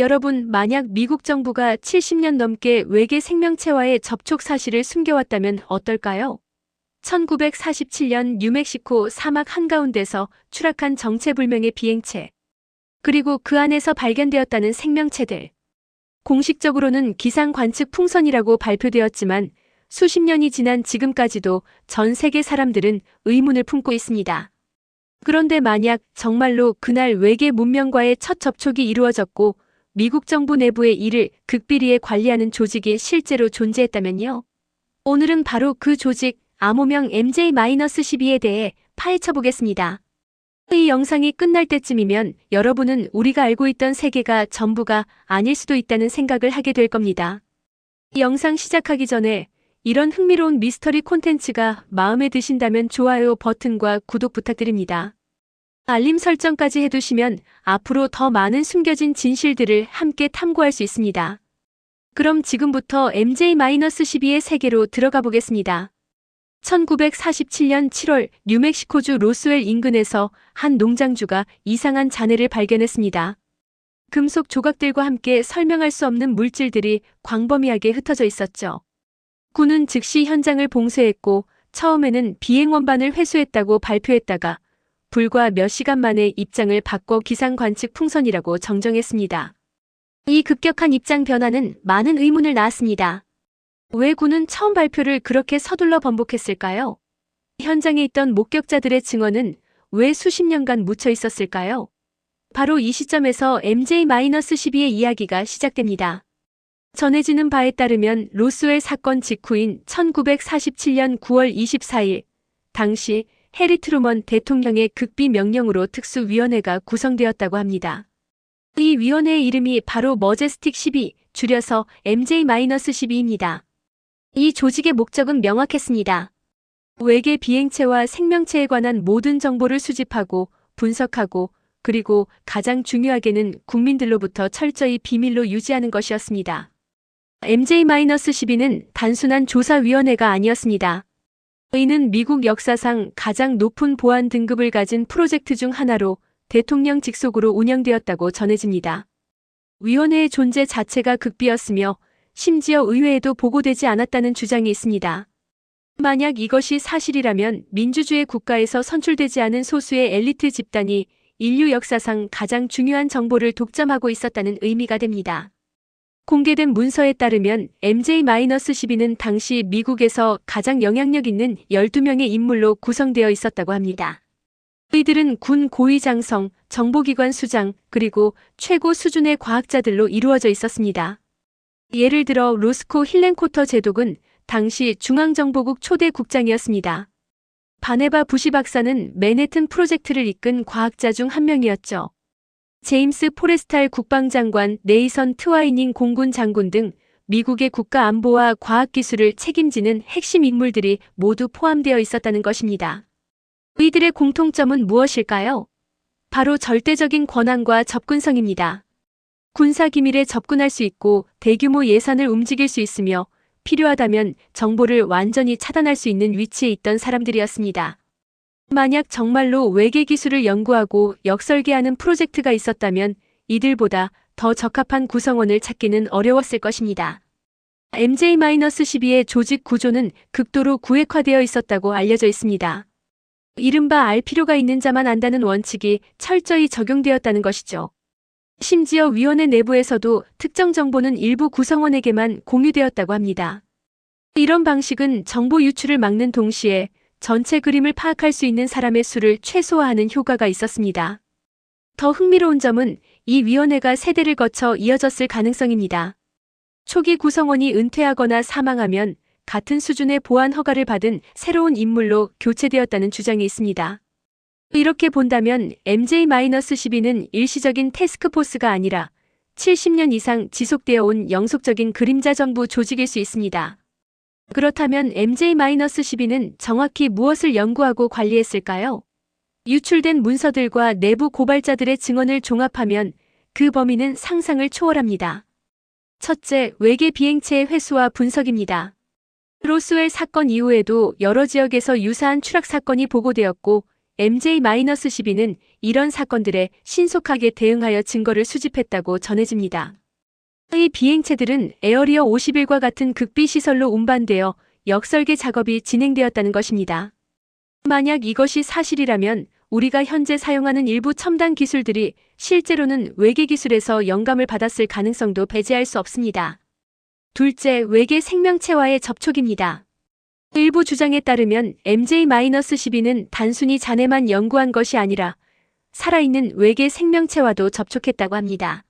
여러분, 만약 미국 정부가 70년 넘게 외계 생명체와의 접촉 사실을 숨겨왔다면 어떨까요? 1947년 뉴멕시코 사막 한가운데서 추락한 정체불명의 비행체. 그리고 그 안에서 발견되었다는 생명체들. 공식적으로는 기상 관측 풍선이라고 발표되었지만 수십 년이 지난 지금까지도 전 세계 사람들은 의문을 품고 있습니다. 그런데 만약 정말로 그날 외계 문명과의 첫 접촉이 이루어졌고 미국 정부 내부의 이를 극비리에 관리하는 조직이 실제로 존재했다면요. 오늘은 바로 그 조직 암호명 MJ-12에 대해 파헤쳐 보겠습니다. 이 영상이 끝날 때쯤이면 여러분은 우리가 알고 있던 세계가 전부가 아닐 수도 있다는 생각을 하게 될 겁니다. 이 영상 시작하기 전에 이런 흥미로운 미스터리 콘텐츠가 마음에 드신다면 좋아요 버튼과 구독 부탁드립니다. 알림 설정까지 해두시면 앞으로 더 많은 숨겨진 진실들을 함께 탐구할 수 있습니다. 그럼 지금부터 MJ-12의 세계로 들어가 보겠습니다. 1947년 7월 뉴멕시코주 로스웰 인근에서 한 농장주가 이상한 잔해를 발견했습니다. 금속 조각들과 함께 설명할 수 없는 물질들이 광범위하게 흩어져 있었죠. 군은 즉시 현장을 봉쇄했고 처음에는 비행 원반을 회수했다고 발표했다가 불과 몇 시간 만에 입장을 바꿔 기상 관측 풍선이라고 정정했습니다. 이 급격한 입장 변화는 많은 의문을 낳았습니다. 왜 군은 처음 발표를 그렇게 서둘러 번복했을까요? 현장에 있던 목격자들의 증언은 왜 수십 년간 묻혀 있었을까요? 바로 이 시점에서 MJ-12의 이야기가 시작됩니다. 전해지는 바에 따르면 로스웰 사건 직후인 1947년 9월 24일, 당시 해리 트루먼 대통령의 극비 명령으로 특수위원회가 구성되었다고 합니다. 이 위원회의 이름이 바로 머제스틱 12, 줄여서 MJ-12입니다. 이 조직의 목적은 명확했습니다. 외계 비행체와 생명체에 관한 모든 정보를 수집하고 분석하고 그리고 가장 중요하게는 국민들로부터 철저히 비밀로 유지하는 것이었습니다. MJ-12는 단순한 조사위원회가 아니었습니다. 이는 미국 역사상 가장 높은 보안 등급을 가진 프로젝트 중 하나로 대통령 직속으로 운영되었다고 전해집니다. 위원회의 존재 자체가 극비였으며 심지어 의회에도 보고되지 않았다는 주장이 있습니다. 만약 이것이 사실이라면 민주주의 국가에서 선출되지 않은 소수의 엘리트 집단이 인류 역사상 가장 중요한 정보를 독점하고 있었다는 의미가 됩니다. 공개된 문서에 따르면 MJ-12는 당시 미국에서 가장 영향력 있는 12명의 인물로 구성되어 있었다고 합니다. 이들은 군 고위장성, 정보기관 수장, 그리고 최고 수준의 과학자들로 이루어져 있었습니다. 예를 들어 로스코 힐렌코터 제독은 당시 중앙정보국 초대 국장이었습니다. 바네바 부시 박사는 맨해튼 프로젝트를 이끈 과학자 중 한 명이었죠. 제임스 포레스탈 국방장관, 네이선 트와이닝 공군 장군 등 미국의 국가 안보와 과학기술을 책임지는 핵심 인물들이 모두 포함되어 있었다는 것입니다. 이들의 공통점은 무엇일까요? 바로 절대적인 권한과 접근성입니다. 군사 기밀에 접근할 수 있고 대규모 예산을 움직일 수 있으며 필요하다면 정보를 완전히 차단할 수 있는 위치에 있던 사람들이었습니다. 만약 정말로 외계 기술을 연구하고 역설계하는 프로젝트가 있었다면 이들보다 더 적합한 구성원을 찾기는 어려웠을 것입니다. MJ-12의 조직 구조는 극도로 구획화되어 있었다고 알려져 있습니다. 이른바 알 필요가 있는 자만 안다는 원칙이 철저히 적용되었다는 것이죠. 심지어 위원회 내부에서도 특정 정보는 일부 구성원에게만 공유되었다고 합니다. 이런 방식은 정보 유출을 막는 동시에 전체 그림을 파악할 수 있는 사람의 수를 최소화하는 효과가 있었습니다. 더 흥미로운 점은 이 위원회가 세대를 거쳐 이어졌을 가능성입니다. 초기 구성원이 은퇴하거나 사망하면 같은 수준의 보안 허가를 받은 새로운 인물로 교체되었다는 주장이 있습니다. 이렇게 본다면 MJ-12는 일시적인 테스크포스가 아니라 70년 이상 지속되어 온 영속적인 그림자 정부 조직일 수 있습니다. 그렇다면 MJ-12는 정확히 무엇을 연구하고 관리했을까요? 유출된 문서들과 내부 고발자들의 증언을 종합하면 그 범위는 상상을 초월합니다. 첫째, 외계 비행체의 회수와 분석입니다. 로스웰 사건 이후에도 여러 지역에서 유사한 추락 사건이 보고되었고, MJ-12는 이런 사건들에 신속하게 대응하여 증거를 수집했다고 전해집니다. 이 비행체들은 에어리어 51과 같은 극비 시설로 운반되어 역설계 작업이 진행되었다는 것입니다. 만약 이것이 사실이라면 우리가 현재 사용하는 일부 첨단 기술들이 실제로는 외계 기술에서 영감을 받았을 가능성도 배제할 수 없습니다. 둘째, 외계 생명체와의 접촉입니다. 일부 주장에 따르면 MJ-12는 단순히 잔해만 연구한 것이 아니라 살아있는 외계 생명체와도 접촉했다고 합니다.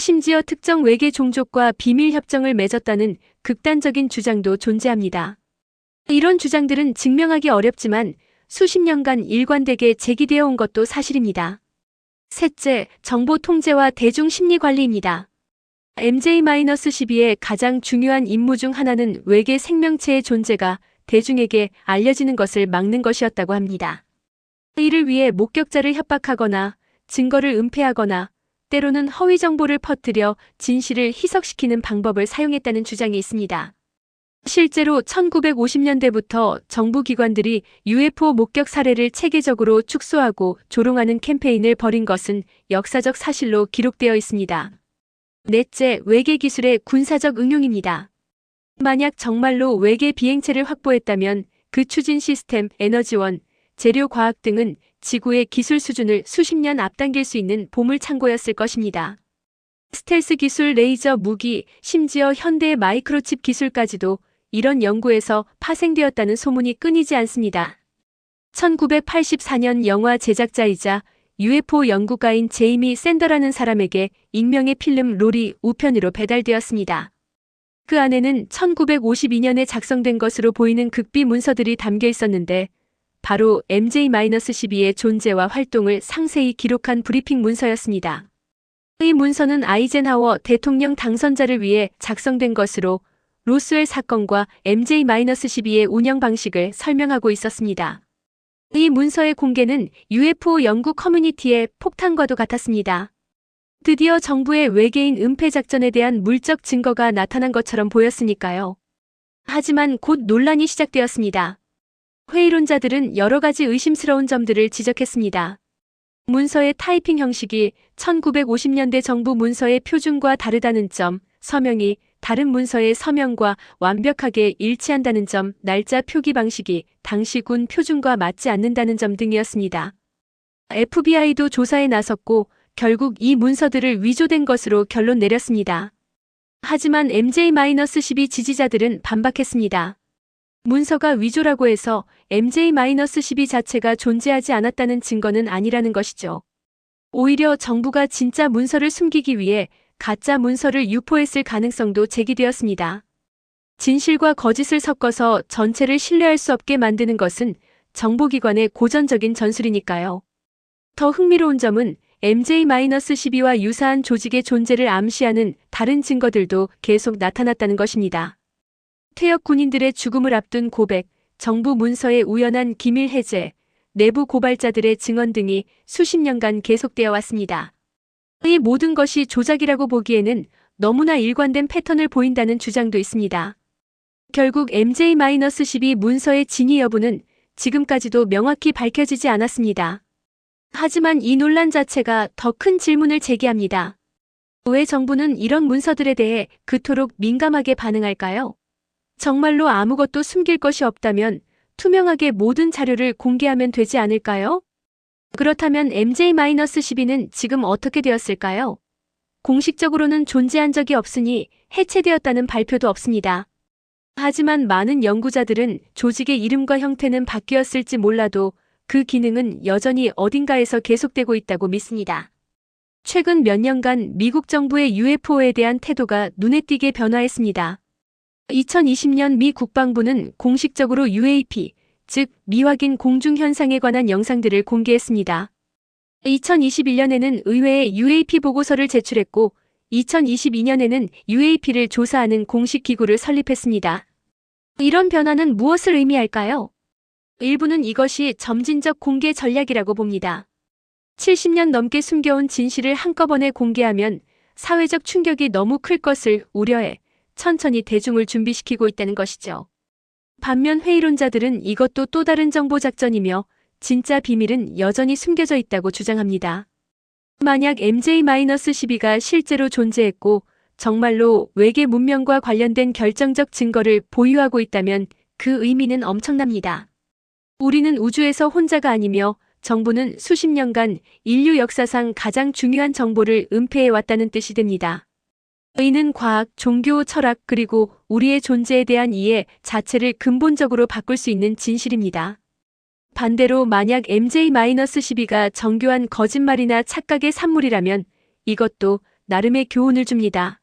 심지어 특정 외계 종족과 비밀 협정을 맺었다는 극단적인 주장도 존재합니다. 이런 주장들은 증명하기 어렵지만 수십 년간 일관되게 제기되어 온 것도 사실입니다. 셋째, 정보 통제와 대중 심리 관리입니다. MJ-12의 가장 중요한 임무 중 하나는 외계 생명체의 존재가 대중에게 알려지는 것을 막는 것이었다고 합니다. 이를 위해 목격자를 협박하거나 증거를 은폐하거나 때로는 허위 정보를 퍼뜨려 진실을 희석시키는 방법을 사용했다는 주장이 있습니다. 실제로 1950년대부터 정부 기관들이 UFO 목격 사례를 체계적으로 축소하고 조롱하는 캠페인을 벌인 것은 역사적 사실로 기록되어 있습니다. 넷째, 외계 기술의 군사적 응용입니다. 만약 정말로 외계 비행체를 확보했다면 그 추진 시스템, 에너지원, 재료 과학 등은 지구의 기술 수준을 수십 년 앞당길 수 있는 보물 창고였을 것입니다. 스텔스 기술, 레이저 무기, 심지어 현대의 마이크로칩 기술까지도 이런 연구에서 파생되었다는 소문이 끊이지 않습니다. 1984년 영화 제작자이자 UFO 연구가인 제이미 샌더라는 사람에게 익명의 필름 롤이 우편으로 배달되었습니다. 그 안에는 1952년에 작성된 것으로 보이는 극비 문서들이 담겨 있었는데 바로 MJ-12의 존재와 활동을 상세히 기록한 브리핑 문서였습니다. 이 문서는 아이젠하워 대통령 당선자를 위해 작성된 것으로 로스웰 사건과 MJ-12의 운영 방식을 설명하고 있었습니다. 이 문서의 공개는 UFO 연구 커뮤니티의 폭탄과도 같았습니다. 드디어 정부의 외계인 은폐 작전에 대한 물적 증거가 나타난 것처럼 보였으니까요. 하지만 곧 논란이 시작되었습니다. 회의론자들은 여러 가지 의심스러운 점들을 지적했습니다. 문서의 타이핑 형식이 1950년대 정부 문서의 표준과 다르다는 점, 서명이 다른 문서의 서명과 완벽하게 일치한다는 점, 날짜 표기 방식이 당시 군 표준과 맞지 않는다는 점 등이었습니다. FBI도 조사에 나섰고 결국 이 문서들을 위조된 것으로 결론 내렸습니다. 하지만 MJ-12 지지자들은 반박했습니다. 문서가 위조라고 해서 MJ-12 자체가 존재하지 않았다는 증거는 아니라는 것이죠. 오히려 정부가 진짜 문서를 숨기기 위해 가짜 문서를 유포했을 가능성도 제기되었습니다. 진실과 거짓을 섞어서 전체를 신뢰할 수 없게 만드는 것은 정보기관의 고전적인 전술이니까요. 더 흥미로운 점은 MJ-12와 유사한 조직의 존재를 암시하는 다른 증거들도 계속 나타났다는 것입니다. 퇴역 군인들의 죽음을 앞둔 고백, 정부 문서의 우연한 기밀 해제, 내부 고발자들의 증언 등이 수십 년간 계속되어 왔습니다. 이 모든 것이 조작이라고 보기에는 너무나 일관된 패턴을 보인다는 주장도 있습니다. 결국 MJ-12 문서의 진위 여부는 지금까지도 명확히 밝혀지지 않았습니다. 하지만 이 논란 자체가 더 큰 질문을 제기합니다. 왜 정부는 이런 문서들에 대해 그토록 민감하게 반응할까요? 정말로 아무것도 숨길 것이 없다면 투명하게 모든 자료를 공개하면 되지 않을까요? 그렇다면 MJ-12는 지금 어떻게 되었을까요? 공식적으로는 존재한 적이 없으니 해체되었다는 발표도 없습니다. 하지만 많은 연구자들은 조직의 이름과 형태는 바뀌었을지 몰라도 그 기능은 여전히 어딘가에서 계속되고 있다고 믿습니다. 최근 몇 년간 미국 정부의 UFO에 대한 태도가 눈에 띄게 변화했습니다. 2020년 미 국방부는 공식적으로 UAP, 즉 미확인 공중 현상에 관한 영상들을 공개했습니다. 2021년에는 의회에 UAP 보고서를 제출했고 2022년에는 UAP를 조사하는 공식 기구를 설립했습니다. 이런 변화는 무엇을 의미할까요? 일부는 이것이 점진적 공개 전략이라고 봅니다. 70년 넘게 숨겨온 진실을 한꺼번에 공개하면 사회적 충격이 너무 클 것을 우려해 천천히 대중을 준비시키고 있다는 것이죠. 반면 회의론자들은 이것도 또 다른 정보 작전이며 진짜 비밀은 여전히 숨겨져 있다고 주장합니다. 만약 MJ-12가 실제로 존재했고 정말로 외계 문명과 관련된 결정적 증거를 보유하고 있다면 그 의미는 엄청납니다. 우리는 우주에서 혼자가 아니며 정부는 수십 년간 인류 역사상 가장 중요한 정보를 은폐해 왔다는 뜻이 됩니다. 의는 과학, 종교, 철학, 그리고 우리의 존재에 대한 이해 자체를 근본적으로 바꿀 수 있는 진실입니다. 반대로 만약 MJ-12가 정교한 거짓말이나 착각의 산물이라면 이것도 나름의 교훈을 줍니다.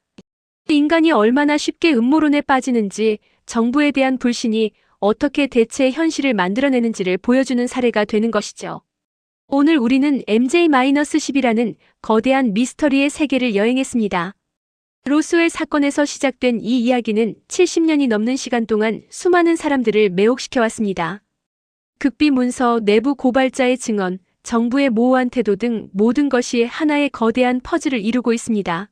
인간이 얼마나 쉽게 음모론에 빠지는지 정부에 대한 불신이 어떻게 대체 현실을 만들어내는지를 보여주는 사례가 되는 것이죠. 오늘 우리는 MJ-10이라는 거대한 미스터리의 세계를 여행했습니다. 로스웰 사건에서 시작된 이 이야기는 70년이 넘는 시간 동안 수많은 사람들을 매혹시켜왔습니다. 극비 문서, 내부 고발자의 증언, 정부의 모호한 태도 등 모든 것이 하나의 거대한 퍼즐을 이루고 있습니다.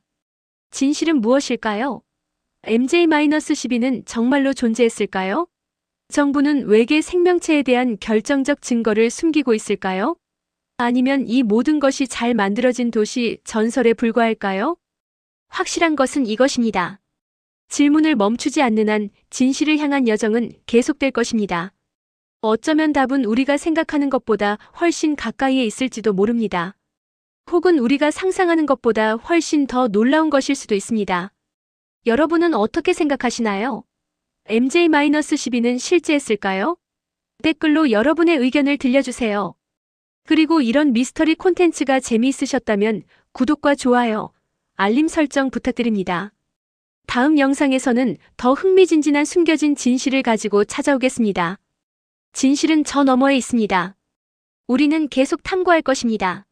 진실은 무엇일까요? MJ-12는 정말로 존재했을까요? 정부는 외계 생명체에 대한 결정적 증거를 숨기고 있을까요? 아니면 이 모든 것이 잘 만들어진 도시 전설에 불과할까요? 확실한 것은 이것입니다. 질문을 멈추지 않는 한 진실을 향한 여정은 계속될 것입니다. 어쩌면 답은 우리가 생각하는 것보다 훨씬 가까이에 있을지도 모릅니다. 혹은 우리가 상상하는 것보다 훨씬 더 놀라운 것일 수도 있습니다. 여러분은 어떻게 생각하시나요? MJ-12는 실제했을까요? 댓글로 여러분의 의견을 들려주세요. 그리고 이런 미스터리 콘텐츠가 재미있으셨다면 구독과 좋아요, 알림 설정 부탁드립니다. 다음 영상에서는 더 흥미진진한 숨겨진 진실을 가지고 찾아오겠습니다. 진실은 저 너머에 있습니다. 우리는 계속 탐구할 것입니다.